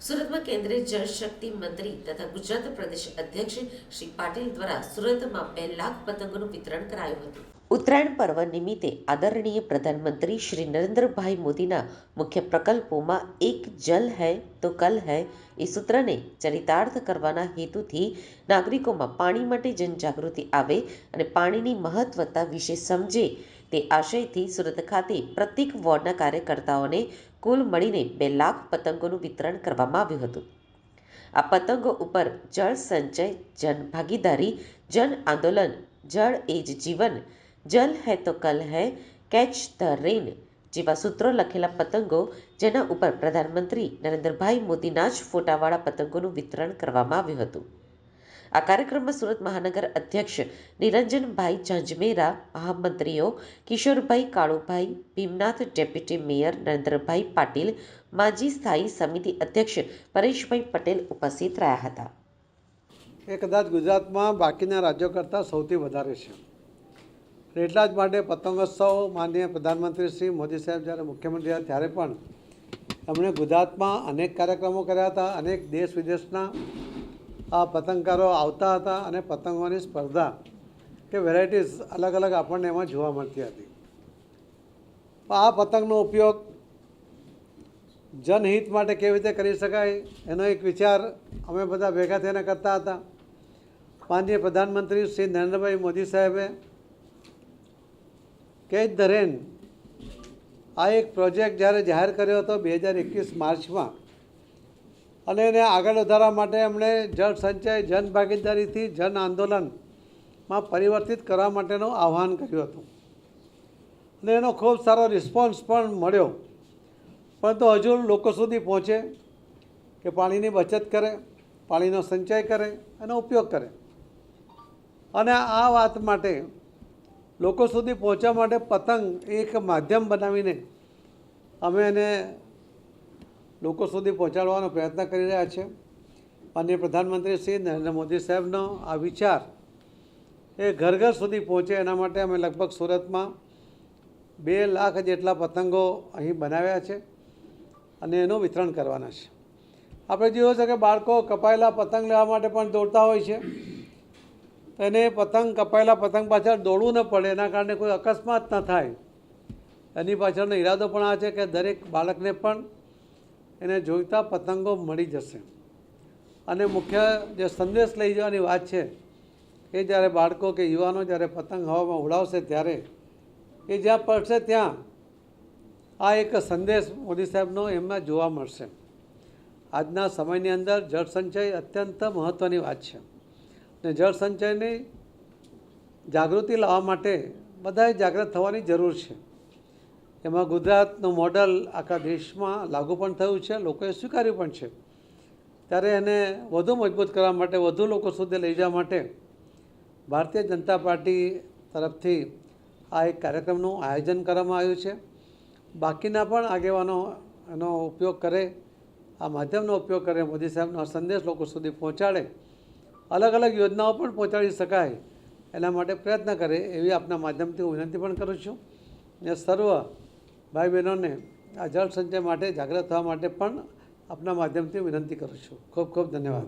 સુરતમાં કેન્દ્રીય જળશક્તિ મંત્રી તથા ગુજરાત પ્રદેશ અધ્યક્ષ શ્રી પાટીલ દ્વારા સુરતમાં બે લાખ પતંગોનું વિતરણ કરાયું હતું. ઉત્તરાયણ પર્વ નિમિત્તે આદરણીય પ્રધાનમંત્રી શ્રી નરેન્દ્રભાઈ મોદીના મુખ્ય પ્રકલ્પોમાં એક જલ હૈ તો કલ હૈ એ સૂત્રને ચરિતાર્થ કરવાના હેતુથી નાગરિકોમાં પાણી માટે જનજાગૃતિ આવે અને પાણીની મહત્વતા વિશે સમજે તે આશયથી સુરત ખાતે પ્રત્યેક વોર્ડના કાર્યકર્તાઓને કુલ મળીને બે લાખ પતંગોનું વિતરણ કરવામાં આવ્યું હતું. આ પતંગો ઉપર જળ સંચય, જન ભાગીદારી, જન આંદોલન, જળ એ જ જીવન, જલ હૈ તો કલ હૈ, કેચ ધ રેન જેવા સૂત્રો લખેલા પતંગો જેના ઉપર પ્રધાનમંત્રી નરેન્દ્રભાઈ મોદીના જ ફોટાવાળા પતંગોનું વિતરણ કરવામાં આવ્યું હતું. આ કાર્યક્રમમાં સુરત મહાનગર અધ્યક્ષ નિરંજનભાઈ ઝાંઝમેરા, મહામંત્રીઓ કિશોરભાઈ કાળુભાઈ, ભીમનાથ ડેપ્યુટી મેયર નરેન્દ્રભાઈ પાટીલ, માજી સ્થાયી સમિતિ અધ્યક્ષ પરેશભાઈ પટેલ ઉપસ્થિત રહ્યા હતા. એ કદાચ ગુજરાતમાં બાકીના રાજ્યો કરતાં સૌથી વધારે છે. એટલા જ માટે પતંગોત્સવ માનનીય પ્રધાનમંત્રી શ્રી મોદી સાહેબ જ્યારે મુખ્યમંત્રી હતા ત્યારે પણ એમણે ગુજરાતમાં અનેક કાર્યક્રમો કર્યા હતા. અનેક દેશ વિદેશના પતંગકારો આવતા હતા અને પતંગોની સ્પર્ધા કે વેરાયટીઝ અલગ અલગ આપણને એમાં જોવા મળતી હતી. આ પતંગનો ઉપયોગ જનહિત માટે કેવી રીતે કરી શકાય એનો એક વિચાર અમે બધા ભેગા થઈને કરતા હતા. માનનીય પ્રધાનમંત્રી શ્રી નરેન્દ્રભાઈ મોદી સાહેબે કેચ ધ રેન આ એક પ્રોજેક્ટ જ્યારે જાહેર કર્યો હતો બે હજાર એકવીસ માર્ચમાં અને એને આગળ વધારવા માટે એમણે જળ સંચય, જન ભાગીદારીથી જન આંદોલનમાં પરિવર્તિત કરવા માટેનું આહ્વાન કર્યું હતું. અને એનો ખૂબ સારો રિસ્પોન્સ પણ મળ્યો. પરંતુ હજુ લોકો સુધી પહોંચે કે પાણીની બચત કરે, પાણીનો સંચય કરે, એનો ઉપયોગ કરે. અને આ વાત માટે લોકો સુધી પહોંચવા માટે પતંગ એક માધ્યમ બનાવીને અમે એને લોકો સુધી પહોંચાડવાનો પ્રયત્ન કરી રહ્યા છે. અને પ્રધાનમંત્રી શ્રી નરેન્દ્ર મોદી સાહેબનો આ વિચાર એ ઘર ઘર સુધી પહોંચે એના માટે અમે લગભગ સુરતમાં બે લાખ જેટલા પતંગો અહીં બનાવ્યા છે અને એનું વિતરણ કરવાના છે. આપણે જોયું છે કે બાળકો કપાયેલા પતંગ લેવા માટે પણ દોડતા હોય છે. એને પતંગ કપાયેલા પતંગ પાછળ દોડવું ન પડે, એના કારણે કોઈ અકસ્માત ન થાય. એની પાછળનો ઈરાદો પણ આ છે કે દરેક બાળકને પણ એને જોઈતા પતંગો મળી જશે. અને મુખ્ય જે સંદેશ લઈ જવાની વાત છે, એ જ્યારે બાળકો કે યુવાનો જ્યારે પતંગ હવામાં ઉડાવશે ત્યારે, એ જ્યાં પડશે ત્યાં, આ એક સંદેશ મોદી સાહેબનો એમાં જોવા મળશે. આજના સમયની અંદર જળ સંચય અત્યંત મહત્ત્વની વાત છે. ને જળ સંચયની જાગૃતિ લાવવા માટે બધાએ જાગૃત થવાની જરૂર છે. એમાં ગુજરાતનું મોડલ આખા દેશમાં લાગુ પણ થયું છે, લોકોએ સ્વીકાર્યું પણ છે. ત્યારે એને વધુ મજબૂત કરવા માટે, વધુ લોકો સુધી લઈ જવા માટે ભારતીય જનતા પાર્ટી તરફથી આ એક કાર્યક્રમનું આયોજન કરવામાં આવ્યું છે. બાકીના પણ આગેવાનો એનો ઉપયોગ કરે, આ માધ્યમનો ઉપયોગ કરે, મોદી સાહેબનો સંદેશ લોકો સુધી પહોંચાડે, અલગ અલગ યોજનાઓ પણ પહોંચાડી શકાય એના માટે પ્રયત્ન કરે એવી આપના માધ્યમથી હું વિનંતી પણ કરું છું. ને સર્વ ભાઈ બહેનોને આ જળ સંચય માટે જાગૃત થવા માટે પણ આપના માધ્યમથી વિનંતી કરું છું. ખૂબ ખૂબ ધન્યવાદ.